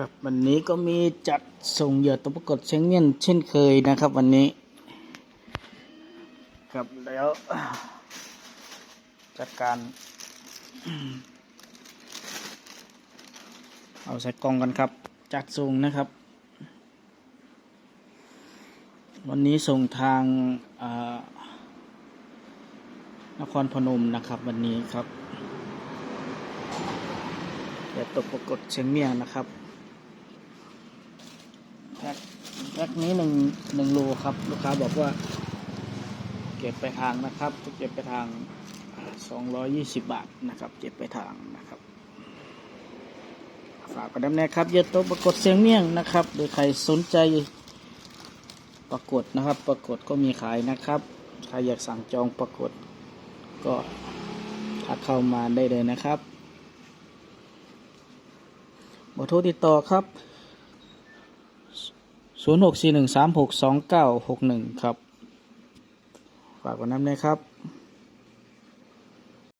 ครับวันนี้ก็มีจัดส่งเหยื่อตัวประกฏเชียงเมียนเช่นเคยนะครับ วันนี้ ครับแล้วจัดการ เอาใส่กล่องกันครับ จัดส่งนะครับ วันนี้ส่งทางนครพนมนะครับ วันนี้ครับเดี๋ยวตกปรากฏเชียงเมียงนะครับแพ็ค แพ็คนี้หนึ่งหนึ่งโลครับ ลูกค้าบอกว่า เก็บไปทางนะครับเก็บไปทางสองร้อยยี่สิบบาทนะครับ เก็บไปทางนะครับฝากกันด้วยนะครับอย่าตกปรากฏเสียงเมี่ยงนะครับหรือใครสนใจปรากฏนะครับ ปรากฏก็มีขายนะครับใครอยากสั่งจองปรากฏก็ทักเข้ามาได้เลยนะครับบอโทรติดต่อครับ 0641362961ครับ ฝากกันน้ำเลยครับ